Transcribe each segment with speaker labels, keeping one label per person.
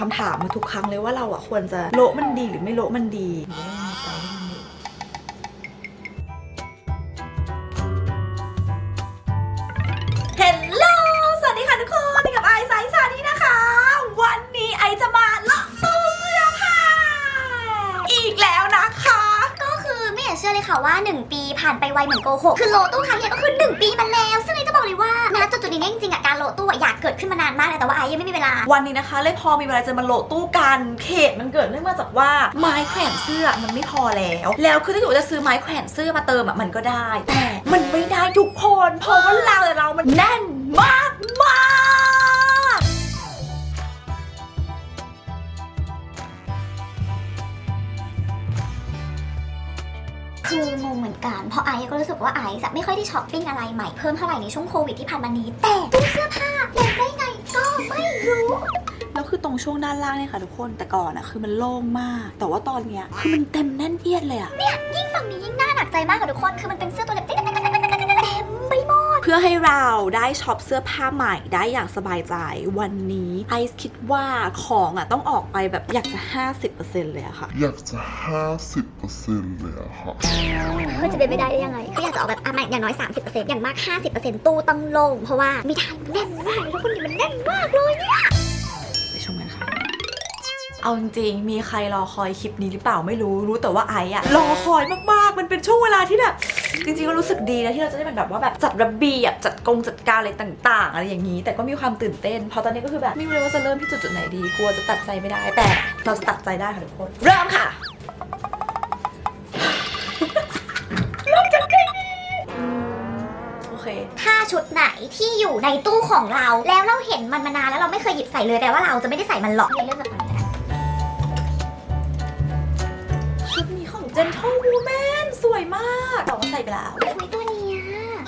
Speaker 1: คำถามมาทุกครั้งเลยว่าเราอะควรจะโละมันดีหรือไม่โละมันดี เชื่
Speaker 2: อเลยค่ะว่า 1 ปีผ่านไปไวเหมือนโกหกคือโลตู้ครั้งเนี้ยก็คือ 1 ปีมาแล้ว ซึ่งไอจะบอกเลยว่าณจุดจุดๆนี้เนี่ยจริงๆอะการโลตู้อะอยากเกิดขึ้นมานานมากแล้วแต่ว่าไอยังไม่มีเวลา
Speaker 1: วันนี้นะคะ เลยพอมีเวลาจะมาโลตู้กันเขตมันเกิดเนื่องมาจากว่าไม้แขวนเสื้อมันไม่พอแล้ว แล้วคือถ้าเกิดว่จะซื้อไม้แขวนเสื้อมาเติมอะมันก็ได้ แต่มันไม่ได้ทุกคนเพราะว่าเราแต่เรามันแน่นมากมาก
Speaker 2: คืองงเหมือนกัน เพราะไอซ์ก็รู้สึกว่าไอซ์อะไม่ค่อยได้ช้อปปิ้งอะไรใหม่เพิ่มเท่าไหร่ในช่วงโควิดที่ผ่านมานี้ แต่ตู้เสื้อผ้าเล่นได้ไงก็ไม่รู้
Speaker 1: แล้วคือตรงช่วงด้านล่างเนี่ยค่ะทุกคนแต่ก่อนอะคือมันโล่งมาก แต่ว่าตอนเนี้ยคือมันเต็มแน่นเอียดเลยอะ
Speaker 2: ยิ่งฝั่งนี้ยิ่งน่าหนักใจมากค่ะทุกคนคือมันเป็นเสื้อตัวเล็ก เต็มไปหมด
Speaker 1: เพื่อให้เราได้ช็อปเสื้อผ้าใหม่ได้อย่างสบายใจวันนี้ไอซ์คิดว่าของอะต้องออกไปแบบอยากจะ 50%เลยอะค่ะ
Speaker 3: อยากจะห้าสิบเปอร์เซ็นต์เลยอะค่ะ
Speaker 2: มันจะเป็นไปได้ได้ยังไง ก็อยากจะเอาแบบอะไม่อย่างน้อย 30%อย่างมาก 50%ตู้ต้องโลงเพราะว่าไม่ได้แน่นมากเลยทุกคนนี่มันแน่นมากเลยเนี่ย
Speaker 1: ไปชมกันค่ะ เอาจริงๆมีใครรอคอยคลิปนี้หรือเปล่าไม่รู้รู้แต่ว่าไอซ์อะรอคอยมากๆ มันเป็นช่วงเวลาที่แบบจริงๆก็รู้สึกดีนะที่เราจะได้เป็นแบบว่าแบบจัดระเบียบจัดกงจัดการอะไรต่าง ๆ อะไรอย่างนี้ แต่ก็มีความตื่นเต้นเพราะตอนนี้ก็คือแบบไม่รู้เลยว่าจะเริ่มที่จุดๆไหนดีกลัวจะตัดใจไม่ได้ แต่เราจะตัดใจได้ค่ะทุกคนเริ่มค่ะเริ่มจากใครดีอืมโอเค
Speaker 2: ถ้าชุดไหนที่อยู่ในตู้ของเรา แล้วเราเห็นมันมานานแล้วเราไม่เคยหยิบใส่เลยแปลว่าเราจะไม่ได้ใส่มันหรอกเรื่องแบบ
Speaker 1: Gentle Woman สวยมากแต่ว่าใส่ไปแล้ว
Speaker 2: ทำไมตัวเนี้ย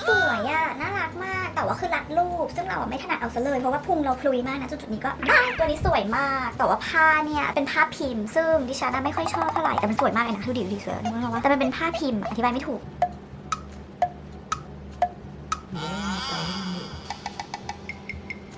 Speaker 2: สวยอะน่ารักมากแต่ว่าคือรัดรูป ซึ่งเราอะไม่ถนัดเอาซะเลย เพราะว่าพุงเราพลุยมากนะ จุดๆนี้ก็อะตัวนี้สวยมาก แต่ว่าผ้าเนี่ยเป็นผ้าพิมพ์ ซึ่งดิฉันน่ะไม่ค่อยชอบเท่าไหร่แต่มันสวยมากเลยนะดูดิดูดิเสือนึกว่าแต่มันเป็นผ้าพิมพ์อะอธิบายไม่ถูก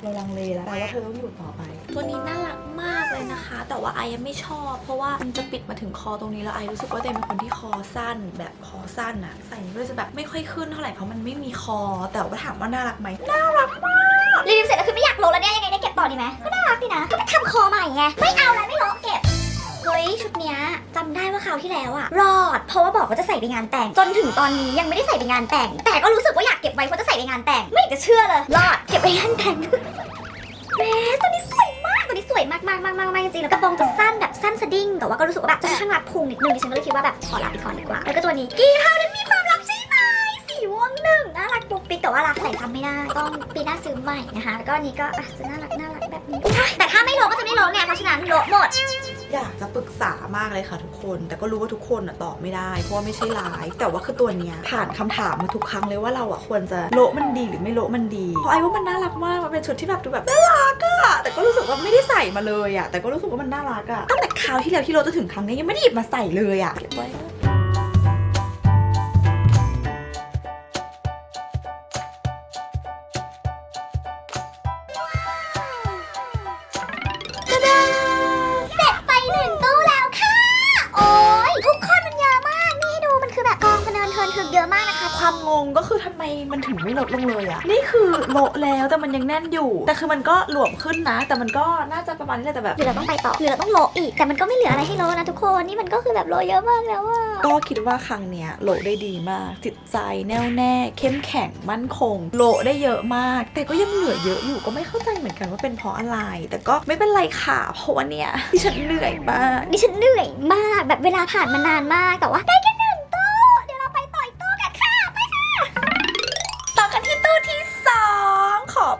Speaker 1: เราลังเลแล้วแต่ว่าเธอต้องอยู่ต่อไป ตัวนี้น่ารักมากเลยนะคะ แต่ว่าไอยังไม่ชอบ เพราะว่ามันจะปิดมาถึงคอตรงนี้แล้วไอรู้สึกว่าเดมเป็นคนที่คอสั้น แบบคอสั้นอะใส่ก็จะแบบไม่ค่อยขึ้นเท่าไหร่เพราะมันไม่มีคอ แต่ว่าถามว่าน่ารักไหมน่ารักมาก
Speaker 2: รีวิวเสร็จแล้วคือไม่อยากโลแล้วเนี่ยยังไงได้เก็บต่อดีไหมก็น่ารักดีนะก็ทำคอใหม่ไงไม่เอาแล้วไม่โลเก็บ เฮ้ยชุดเนี้ยจำได้ว่าคราวที่แล้วอะรอด เพราะว่าบอกว่าจะใส่ไปงานแต่ง จนถึงตอนนี้ยังไม่ได้ใส่ไปงานแต่ง แต่ก็รู้สึกว่าอยากเก็บไว้เพราะจะใส่ไปงานแต่ง ไม่อยากจะเชื่อเลย รอดเก็บไปงานแต่งแหมตัวนี้สวยมากตัวนี้สวยมากมากมากมากมากจริงๆแล้วกระโปรงจะสั้นแบบสั้นสะดิ้งแต่ว่าก็รู้สึกว่าแบบจะค่อนข้างรัดพุงนิดนึงดิฉันก็เลยคิดว่าแบบขอรับไปก่อนดีกว่า แล้วก็ตัวนี้กี่เท่านั้นมีความลับใช่ไหมสีม่วงหนึ่งน่ารักปุ๊กปิ๊กแต่ว่ารักใส่ซ้ำไม่ได้ต้องปีหน้าซื้อใหม่นะคะแล้วก็อันนี้ก็อะจะน่ารักน่ารักแบบนี้แต่ถ้าไม่โลก็จะไม่โลไงเพราะฉะนั้นโลหมด
Speaker 1: อยากจะปรึกษามากเลยค่ะทุกคน แต่ก็รู้ว่าทุกคนอะตอบไม่ได้ เพราะว่าไม่ใช่ไลฟ์แต่ว่าคือตัวเนี้ยผ่านคำถามมาทุกครั้งเลยว่าเราอะควรจะโละมันดีหรือไม่โละมันดี เพราะไอ้ว่ามันน่ารักมาก มันเป็นชุดที่แบบดูแบบน่ารักอะแต่ก็รู้สึกว่าไม่ได้ใส่มาเลยอะแต่ก็รู้สึกว่ามันน่ารักอะตั้งแต่คราวที่แล้วที่เราจะถึงครั้งนี้ยังไม่ได้หยิบมาใส่เลยอะเก็บไว้
Speaker 2: คะค
Speaker 1: วามงงก็คือทำไมมันถึงไม่ลดลงเลยอะนี่คือโละแล้วแต่มันยังแน่นอยู่ แต่คือมันก็หลวมขึ้นนะ แต่มันก็น่าจะประมาณนี้แหละแต่แบบ
Speaker 2: หรือเราต้องไปต่อหรือเราต้องโลอีก แต่มันก็ไม่เหลืออะไรให้โลนะทุกคนนี่มันก็คือแบบโลเยอะมากแล้วอะ
Speaker 1: ก็คิดว่าครั้งเนี้ยโหลได้ดีมาก จิตใจแน่วแน่ เข้มแข็งมั่นคงโหลได้เยอะมาก แต่ก็ยังเหลือเยอะอยู่ก็ไม่เข้าใจเหมือนกันว่าเป็นเพราะอะไร แต่ก็ไม่เป็นไรค่ะเพราะว่าเนี่ยที่ฉันเหนื่อยมาก
Speaker 2: ดิฉันเหนื่อยมากแบบเวลาผ่านมานานมากแต่ว่าได้แค่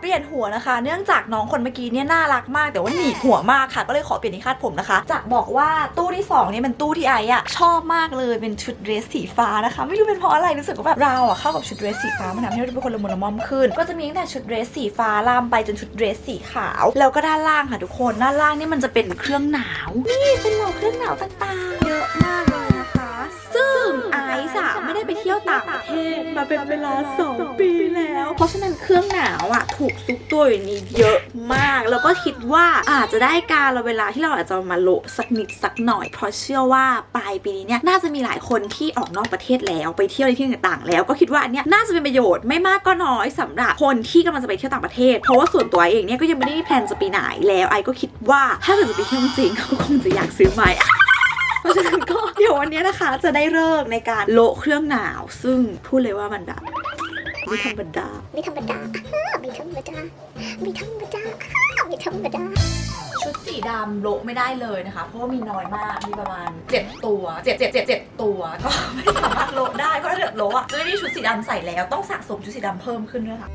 Speaker 2: ป
Speaker 1: ลี่ยนหัวนะคะ เนื่องจากน้องคนเมื่อกี้เนี่ยน่ารักมาก แต่ว่าหนีหัวมากค่ะ ก็เลยขอเปลี่ยนที่คาดผมนะคะ จะบอกว่าตู้ที่สองเนี่ยเป็นตู้ที่ไอ้อะชอบมากเลยเป็นชุดเดรสสีฟ้านะคะ ไม่รู้เป็นเพราะอะไรรู้สึกว่าแบบเราอะเข้ากับชุดเดรสสีฟ้ามันทำให้เราเป็นคนละมุนละม่อมขึ้น ก็จะมีตั้งแต่ชุดเดรสสีฟ้าลามไปจนชุดเดรสสีขาว แล้วก็ด้านล่างค่ะทุกคนด้านล่างนี่มันจะเป็นเครื่องหนาวนี่เป็นเหล่าเครื่องหนาวต่างๆ เยอะมากเลย นะคะซึ่งไอซ์อะไม่ได้ไปเที่ยวต่างประเทศมาเป็นเวลา 2 ปีแล้ว เพราะฉะนั้นเครื่องหนาวอะถูกซุกตัวอยู่ในนี้เยอะมาก แล้วก็คิดว่าอาจจะได้การละเวลาที่เราอาจจะมาโละสักนิดสักหน่อย เพราะเชื่อว่าปลายปีนี้เนี่ยน่าจะมีหลายคนที่ออกนอกประเทศแล้วไปเที่ยวในที่ต่างๆ แล้วก็คิดว่าอันเนี้ยน่าจะเป็นประโยชน์ไม่มากก็น้อยสำหรับคนที่กำลังจะไปเที่ยวต่างประเทศ เพราะว่าส่วนตัวเองเนี่ยก็ยังไม่ได้มีแพลนจะไปไหนแล้วไอก็คิดว่าถ้าเกิดจะไปเที่ยวจริงๆก็คงจะอยากซื้อใหม่เพ ราะฉะนั้นก็เดี๋ยววันนี้นะคะจะได้เลิกษ์ในการโละเครื่องหนาว ซึ่งพูดเลยว่ามันแบบไม่ธรรมดา
Speaker 2: ไม่ธรรมดาไม่ธรรมดาไม่ธรรมดาไม่ธรรมดา
Speaker 1: ชุดสีดำโละไม่ได้เลยนะคะ เพราะว่ามีน้อยมาก มีประมาณ 7 ตัว 7 7 7 7 ตัว ก็ไม่สามารถโละได้ เพราะถ้าเกิดโละอะจะไม่มีชุดสีดำใส่แล้ว ต้องสะสมชุดสีดำเพิ่มขึ้นด้วยค่ะ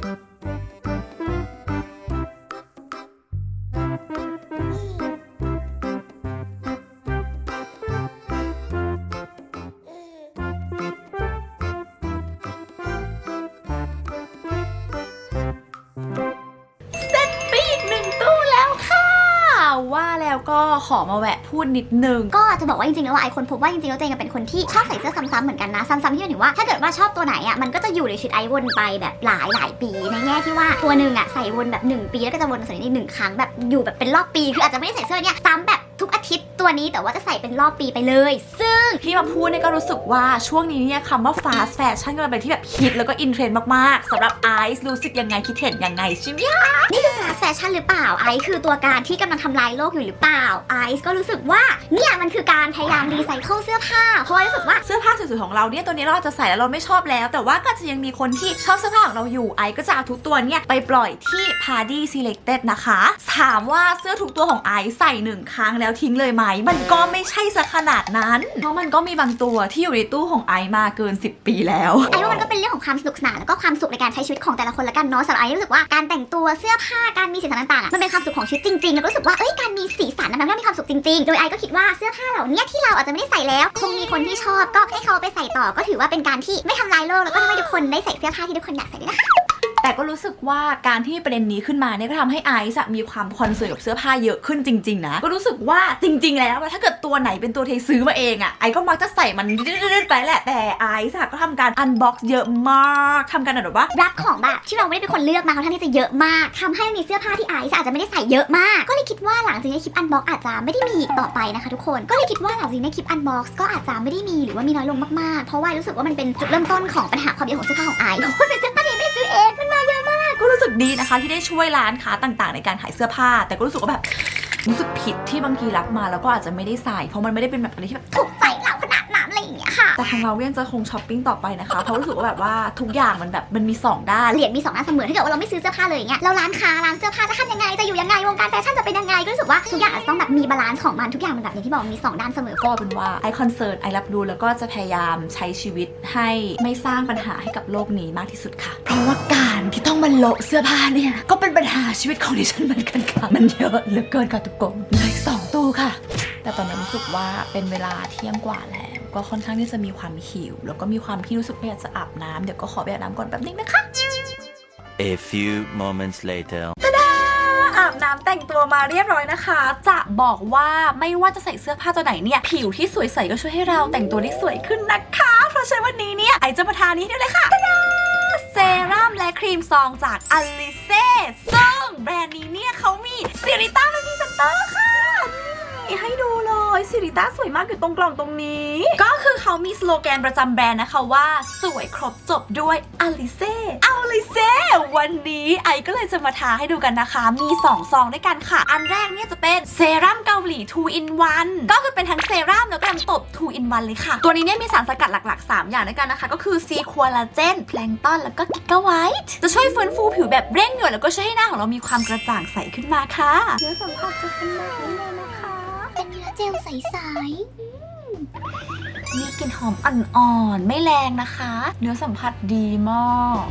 Speaker 1: แล้วก็ขอมาแวะพูดนิดนึง
Speaker 2: ก็จะบอกว่าจริงๆแล้วว่าไอคนพบว่าจริงๆแล้วตัวเองเป็นคนที่ชอบใส่เสื้อซ้ำๆเหมือนกันนะซ้ำๆที่หมายถึงว่าถ้าเกิดว่าชอบตัวไหนอะมันก็จะอยู่ในชุดไอวนไปแบบหลายหลายปี ในแง่ที่ว่าตัวหนึ่งอะใส่วนแบบหนึ่งปีแล้วก็จะวนใส่ในหนึ่งครั้งแบบอยู่แบบเป็นรอบปีคืออาจจะไม่ได้ใส่เสื้อเนี่ยซ้ำแบบ ทุกอาทิตย์ตัวนี้แต่ว่าจะใส่เป็นรอบปีไปเลย ซึ่ง
Speaker 1: ที่มาพูดเนี่ยก็รู้สึกว่าช่วงนี้เนี่ยคำว่า fast fashion กำลังเป็นที่แบบฮิตแล้วก็อินเทรนด์มากๆสำหรับไอซ์รู้สึกยังไงคิดเห็นยังไงใช่ไหมคะ
Speaker 2: ฟาแฟชั่นหรือเปล่าไอซ์คือตัวการที่กำลังทำลายโลกอยู่หรือเปล่าไอซ์ก็รู้สึกว่าเนี่ยมันคือการพยายามรีไซเคิลเสื้อผ้าเพราะว่ารู้สึกว่า
Speaker 1: เสื้อผ้าสวยๆของเราเนี่ยตัวนี้เราอาจจะใส่แล้วเราไม่ชอบแล้ว แต่ว่าก็จะยังมีคนที่ชอบเสื้อผ้าของเราอยู่ไอซ์ก็จะเอาทุกตัวเนี่ยไปปล่อยที่ Party Selected นะคะถามว่าเสื้อทุกตัวของไอซ์ใส่หนึ่งครั้งแล้วทิ้งเลยไหม มันก็ไม่ใช่ซะขนาดนั้น เพราะมันก็มีบางตัวที่อยู่ในตู้ของไอซ์มาเกิน 10 ปีแล้ว
Speaker 2: ไอว่ามันก็เป็นเรื่องของความสนุกสนานแล้วก็ความสุขในการใช้ชีวิตของแต่ละคนละกันเนาะสำหรับไอรู้สึกว่าการแต่งตัวเสื้อผ้าการมีสีสันต่างๆอะมันเป็นความสุขของชีวิตจริงๆแล้วก็รู้สึกว่าเอ้ยการมีสีสันมันทำให้มีความสุขจริงๆ โดยไอก็คิดว่าเสื้อผ้าเหล่านี้ที่เราอาจจะไม่ได้ใส่แล้ว คงมีคนที่ชอบก็ให้เขาไปใส่ต่อก็ถือว่าเป็นการที่ไม่ทำลายโลกแล้วก็ทำให้ทุกคนได้ใส่เสื้อผ้าที่ทุกคนอยากใส่นะคะ
Speaker 1: แต่ก็รู้สึกว่าการที่ประเด็นนี้ขึ้นมาเนี่ยก็ทำให้ไอซ์มีความคอนเซิร์นกับเสื้อผ้าเยอะขึ้นจริงๆนะ ก็รู้สึกว่าจริง ๆ แล้วถ้าเกิดตัวไหนเป็นตัวเทซื้อมาเองอะไอซ์ก็มักจะใส่มันดื้อยๆไปแหละแต่ไอซ์ก็ทำการอันบ็อกซ์เยอะมากทำการแบบว่า
Speaker 2: รับของแบบที่เราไม่ได้เป็นคนเลือกมาค่อนข้างที่จะเยอะมากทำให้มีเสื้อผ้าที่ไอซ์อาจจะไม่ได้ใส่เยอะมาก ก็เลยคิดว่าหลังจากนี้คลิปอันบ็อกซ์อาจจะไม่ได้มีอีกต่อไปนะคะทุกคน ก็เลยคิดว่าหลังจากนี้คลิปอันบ็อกซ์ก็อาจจะไม่ได้มีหรือว่ามีน้อยลงมากๆ เพราะว่ารู้สึกว่ามันเป็นจุดเริ่มต้นของปัญหาความเยอะของเสื้อผ้าของไอซ์เพราะว่าเป็นเสื้อผ้า
Speaker 1: รู้สึกดีนะคะ ที่ได้ช่วยร้านค้าต่างๆ ในการขายเสื้อผ้า แต่ก็รู้สึกว่าแบบรู้สึกผิดที่บางทีรับมาแล้วก็อาจจะไม่ได้ใส่ เพราะมันไม่ได้เป็นแบบอะไรที่แบบ
Speaker 2: ถูกใจ
Speaker 1: แต่ทางเราก็ยังจะคงช้อปปิ้งต่อไปนะคะ เพราะรู้สึกว่าแบบว่าทุกอย่างมันแบบมันมีสองด้าน
Speaker 2: เหรียญมีสองด้านเสมอถ้าเกิดว่าเราไม่ซื้อเสื้อผ้าเลยอย่างเงี้ยเราร้านค้าร้านเสื้อผ้าจะทำยังไงจะอยู่ยังไงวงการแฟชั่นจะเป็นยังไงก็รู้สึกว่าทุกอย่างอาจจะต้องแบบมีบาลานซ์ของมันทุกอย่างมันแบบอย่างที่บอกมีสองด้านเสมอ
Speaker 1: ก็เป็นว่าไอคอนเซิร์นไอรับรู้แล้วก็จะพยายามใช้ชีวิตให้ไม่สร้างปัญหาให้กับโลกนี้มากที่สุดค่ะ เพราะว่าการที่ต้องมาโละเสื้อผ้าเนี่ยก็เป็นปัญหาชีวิตของดิฉันเหมือนกันค่ะมันเยอะเหลือเกินค่ะทุกคนเหลยสองตู้ค่ะ แต่ตอนนี้รู้สึกว่าเป็นเวลาเที่ยงกว่าแล้ว ก็ค่อนข้างที่จะมีความหิว แล้วก็มีความที่รู้สึกว่าอยากจะอาบน้ำเดี๋ยวก็ขอไปอาบน้ำก่อนแป๊บนึงนะคะ
Speaker 4: A few moments later.
Speaker 1: อาบน้ำแต่งตัวมาเรียบร้อยนะคะ จะบอกว่าไม่ว่าจะใส่เสื้อผ้าตัวไหนเนี่ย ผิวที่สวยใสก็ช่วยให้เราแต่งตัวได้สวยขึ้นนะคะ เพราะฉะนั้นวันนี้เนี่ย ไอจะมาทานี้ด้วยเลยค่ะตาดาเซรั่มและครีมซองจากอลิเซ่ซึ่งแบรนด์นี้เนี่ยเขามีซิริต้าเป็นพรีเซนเตอร์ค่ะนี่ให้ดูเล ยซิริต้าสวยมากอยู่ตรงกล่องตรงนี้ ก็คือเขามีสโลแกนประจำแบรนด์นะคะว่า สวยครบจบด้วยอลิเซ่อลิเซ่วันนี้ไอก็เลยจะมาทาให้ดูกันนะคะ มี 2 ซองด้วยกันค่ะ อันแรกเนี่ยจะเป็นเซรั่มเกาหลี 2 in 1 ก็คือเป็นทั้งเซรั่มแล้วก็น้ำตบ 2 in 1 เลยค่ะ ตัวนี้เนี่ยมีสารสกัดหลัก ๆ 3 อย่างด้วยกันนะคะ ก็คือซีควอลาเจนแพลงต้นแล้วก็กิกาไวท์จะช่วยฟื้นฟูผิวแบบเร่งด่วนแล้วก็ช่วยให้หน้าของเรามีความกระจ่างใสขึ้นมาค่ะเนื้อสัมผัสจะเป็นแบบนี้เลย
Speaker 2: จลใส
Speaker 1: มีกลิ่นหอมอ่อนๆ ไม่แรงนะคะ เนื้อสัมผัสดีมาก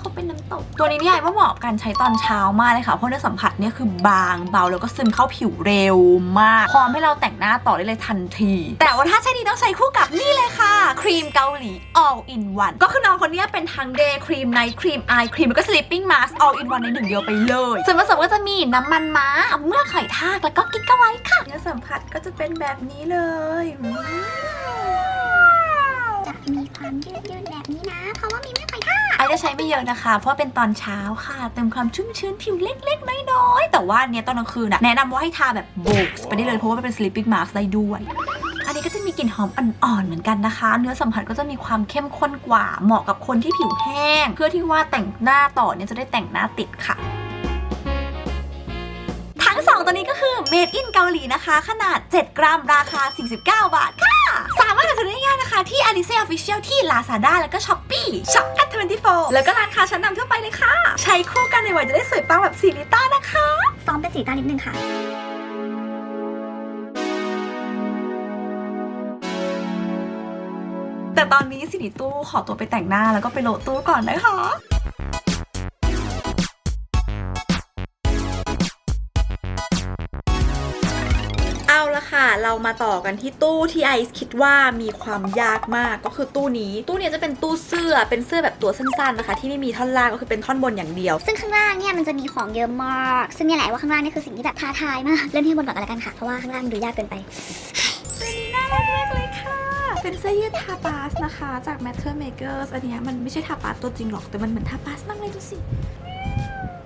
Speaker 1: เพราะว่าเขาเป็นน้ำตก ตัวนี้เนี่ยไอ้ว่าเหมาะกับการใช้ตอนเช้ามากเลยค่ะ เพราะเนื้อสัมผัสเนี่ยคือบางเบาแล้วก็ซึมเข้าผิวเร็วมาก พร้อมให้เราแต่งหน้าต่อได้เลยทันที แต่ว่าถ้าใช้ดีต้องใช้คู่กับนี่เลยค่ะ ครีมเกาหลี all in one ก็คือน้องคนเนี้ยเป็นทั้ง day ครีม night ครีม eye ครีมแล้วก็ sleeping mask all in one ในหนึ่งเดียวไปเลยส่วนผสมก็จะมีน้ำมันม้าเมือกหอยทากแล้วก็กิ๊กกะไว้ค่ะเนื้อสัมผัสก็จะเป็นแบบนี้เลยอืม
Speaker 2: จะมีความยืดยืดๆแบบนี้นะ เพราะว่ามีไม่ไฟ
Speaker 1: ไอจะใช้ไม่เยอะนะคะ เพราะเป็นตอนเช้าค่ะ เติมความชุ่มชื้นผิวเล็กๆน้อยๆแต่ว่าเนี้ยตอนกลางคืนนะแนะนำว่าให้ทาแบบโบกไปได้เลยเพราะว่ามันเป็น sleeping mask ได้ด้วยอันนี้ก็จะมีกลิ่นหอมอ่อนๆเหมือนกันนะคะ เนื้อสัมผัสก็จะมีความเข้มข้นกว่า เหมาะกับคนที่ผิวแห้ง เพื่อที่ว่าแต่งหน้าต่อเนี่ยจะได้แต่งหน้าติดค่ะทั้งสองตัวนี้ก็คือ made in เกาหลีนะคะ ขนาด 7 กรัมราคา 49 บาทค่ะามารถหาซื้อได้ง่ายนะคะ ที่ Alice Official ที่ Lazada แล้วก็ Shopee Shop at 24แล้วก็ร้านค้าชั้นนำทั่วไปเลยค่ะ ใช้คู่กันในวัยจะได้สวยปังแบบสีลิต้านะคะ
Speaker 2: ซ้อมเป็นสีตานิดนึงค่ะ
Speaker 1: แต่ตอนนี้สิริตู้ขอตัวไปแต่งหน้าแล้วก็ไปโหลดตู้ก่อนนะคะ เอาละค่ะ เรามาต่อกันที่ตู้ที่ไอซ์คิดว่ามีความยากมากก็คือตู้นี้ ตู้เนี้ยจะเป็นตู้เสื้อเป็นเสื้อแบบตัวสั้นๆนะคะ ที่ไม่มีท่อนล่างก็คือเป็นท่อนบนอย่างเดียว
Speaker 2: ซึ่งข้างล่างเนี่ยมันจะมีของเยอะมาก ซึ่งเนี่ยแหละว่าข้างล่างนี่คือสิ่งที่แบบท้าทายมากเริ่มที่บนก่อนกันแล้วกันค่ะเพราะว่าข้างล่างดูยากเกินไป
Speaker 1: น่ารักมากเลยค่ะเป็นเสื้อยืดทาปาสนะคะ จาก Matter Makers อันเนี้ยมันไม่ใช่ทาปาสตัวจริงหรอกแต่มันเหมือนทาปาสมากเลยดูสิ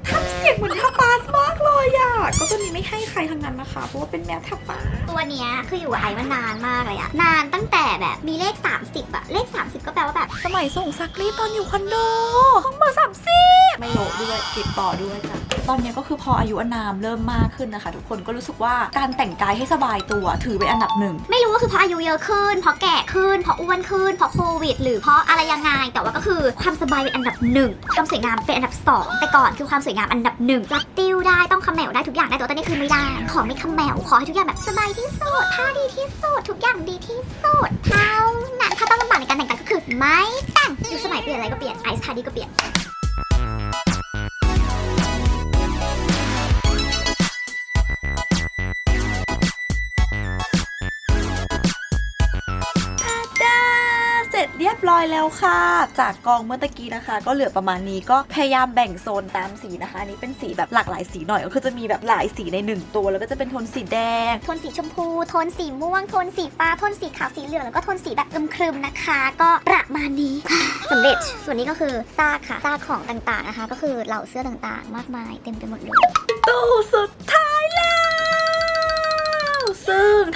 Speaker 1: ทำเสียงเหมือนทาปาสมาก เลยอะก็ตัวนี้ไม่ให้ใครทั้งนั้นนะคะ เพราะว่าเป็นแมวทาปาส
Speaker 2: ตัวเนี้ยคืออยู่กับไอซ์มานานมากเลยอะนานตั้งแต่แบบมีเลข 30อะเลข 30 ก็แปลว่าแบบ
Speaker 1: สมัยส่งซักรีดตอนอยู่คอนโดห้องเบอร์สามสิบไม่โหลดด้วยติดต่อด้วยจ้ะตอนเนี้ยก็คือพออายุอานามเริ่มมากขึ้นนะคะ ทุกคนก็รู้สึกว่าการแต่งกายให้สบายตัวถือเป็นอันดับหนึ่ง
Speaker 2: ไม่รู้ว่าคือเพราะอายุเยอะขึ้นเพราะแก่ขึ้นเพราะอ้วนขึ้นเพราะโควิด หรือเพราะอะไรยังไง แต่ว่าก็คือความสบายเป็นอันดับหนึ่งความสวยงามเป็นอันดับสองแต่ก่อนคือความสวยงามอันดับหนึ่งรับติ้ว ได้ต้องคำแมวได้ทุกอย่างได้แต่ว่าตอนนี้คือไม่ได้ ขอไม่คำแมวขอให้ทุกอย่างแบบสบายที่สุดท่าดีที่สุดทุกอย่างดีที่สุดเท่านั้นถ้าต้องลำบากในการแต่งกายก็คือไม่แต่งยุคสมัยเปลี่ยนอะไรก็เปลี่ยนไอซ์ทาดีก็เปลี่ยน
Speaker 1: เสร็จเรียบร้อยแล้วค่ะ จากกองเมื่อตะกี้นะคะ ก็เหลือประมาณนี้ก็พยายามแบ่งโซนตามสีนะคะอันนี้เป็นสีแบบหลากหลายสีหน่อยก็คือจะมีแบบหลายสีในหนึ่งตัวแล้วก็จะเป็นโทนสีแดง
Speaker 2: โทนสีชมพู โทนสีม่วง โทนสีฟ้า โทนสีขาว สีเหลือง แล้วก็โทนสีแบบอึมครึมนะคะ ก็ประมาณนี้สำเร็จ ส่วนนี้ก็คือซากค่ะ ซากของต่างๆนะคะ ก็คือเหล่าเสื้อต่างๆ มากมายเต็มไปหมดเลย
Speaker 1: ตู้สุดท้ายแล้วซึ่ง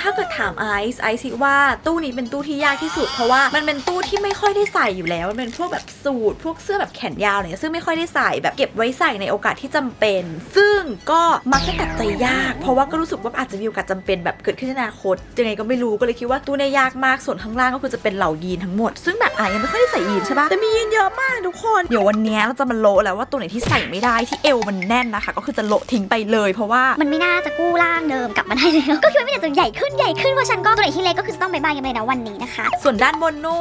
Speaker 1: ถ้าเกิดถามไอซ์ไอซ์คิดว่าตู้นี้เป็นตู้ที่ยากที่สุด เพราะว่ามันเป็นตู้ที่ไม่ค่อยได้ใส่อยู่แล้ว มันเป็นพวกแบบสูทพวกเสื้อแบบแขนยาวเนี่ยซึ่งไม่ค่อยได้ใส่แบบเก็บไว้ใส่ในโอกาสที่จำเป็น ซึ่งก็มักจะตัดใจยาก เพราะว่าก็รู้สึกว่าอาจจะมีโอกาสจำเป็นแบบเกิดขึ้นในอนาคตยังไงก็ไม่รู้ก็เลยคิดว่าตู้เนี่ยยากมากส่วนข้างล่างก็คือจะเป็นเหล่ายีนทั้งหมด ซึ่งแบบอะยังไม่ค่อยได้ใส่ยีนใช่ปะแต่มียีนเยอะมากทุกคนเดี๋ยววันนี้เราจะมาโละแล้วว่าตัวไหนที่ใส่ไม่ได้ที่เอวมันแน่นนะคะ ก็คือจะโละทิ้งไปเลย เพราะว่า
Speaker 2: มันไม่น่าจะกู้ร่างเดิมกลับมาได้แล้วก็คิดว่าไม่น่าจะใหญ่ขึ้นใหญ่ขึ้นเพราะฉันก็ตัวไหนที่เล็กก็คือจะต้องบายบายกันไปนะวันนี้นะคะ
Speaker 1: ส่วนด้านบนโน้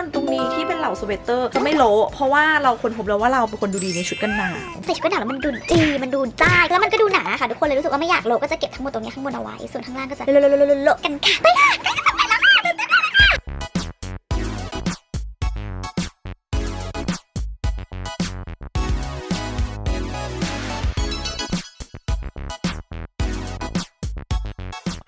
Speaker 1: นตรงนี้ที่เป็นเหล่าสเวตเตอร์จะไม่โละเพราะว่าเราคนพบแล้วว่าเราเป็นคนดูดีในชุดกันหนาว
Speaker 2: ใส่ชุดกันหนาวแล้วมันดูจีมันดูจ้าแล้วมันก็ดูหนาค่ะทุกคนเลยรู้สึกว่าไม่อยากโละก็จะเก็บทั้งหมดตรงนี้ข้างบนเอาไว้ส่วนข้างล่างก็จะโละโละโละโละโละกันค่ะไปค่ะใกล้จะ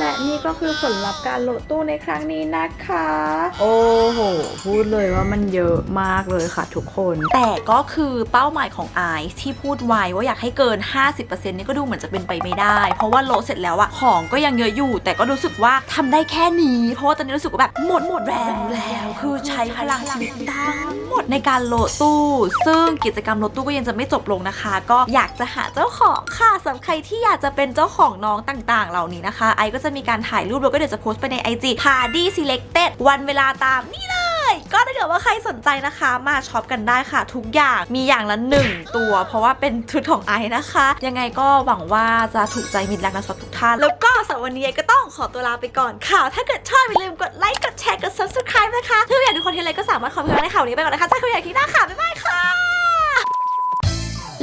Speaker 1: ทาดาและนี่ก็คือผลลัพธ์การโหลดตู้ในครั้งนี้นะคะ โอ้โห พูดเลยว่ามันเยอะมากเลยค่ะทุกคน แต่ก็คือเป้าหมายของไอซ์ที่พูดไว้ว่าอยากให้เกิน 50%นี่ก็ดูเหมือนจะเป็นไปไม่ได้ เพราะว่าโหลดเสร็จแล้วอะของก็ยังเยอะอยู่ แต่ก็รู้สึกว่าทำได้แค่นี้ เพราะว่าตอนนี้รู้สึกว่าแบบหมดหมดแรงแล้วคือใช้พลังชีวิตทั้งหมดในการโหลดตู้ ซึ่งกิจกรรมโหลดตู้ก็ยังจะไม่จบลงนะคะ ก็อยากจะหาเจ้าของค่ะสำหรับใครที่อยากจะเป็นเจ้าของน้องต่างๆ เหล่านี้นะคะ ไอก็จะมีการถ่ายรูปแล้วก็เดี๋ยวจะโพสต์ไปใน IG Party Selected วันเวลาตามนี่เลย ก็ถ้าเกิดว่าใครสนใจนะคะมาช็อปกันได้ค่ะ ทุกอย่างมีอย่างละหนึ่งตัว เพราะว่าเป็นชุดของไอซ์นะคะ ยังไงก็หวังว่าจะถูกใจมิตรรักนักช็อปทุกท่าน แล้วก็สำหรับวันนี้ก็ต้องขอตัวลาไปก่อนค่ะ ถ้าเกิดชอบอย่าลืมกดไลค์กดแชร์กด subscribe นะคะถ้าอยากดูคอนเทนต์อะไรก็สามารถคอมเมนต์มาได้ค่ะวันนี้ไปก่อนนะคะจ้าคุณอยากคลิปหน้าค่ะบ๊ายบาย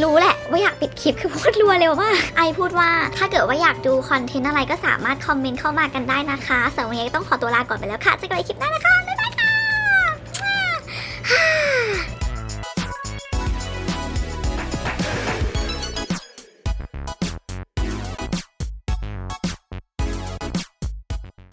Speaker 2: รู้แหละว่าอยากปิดคลิปคือพูดรัวเร็วมากไอพูดว่าถ้าเกิดว่าอยากดูคอนเทนต์อะไรก็สามารถคอมเมนต์เข้ามากันได้นะคะสำหรับวันนี้ก็ต้องขอตัวลาก่อนไปแล้วค่ะเจอกันในคลิปหน้านะคะ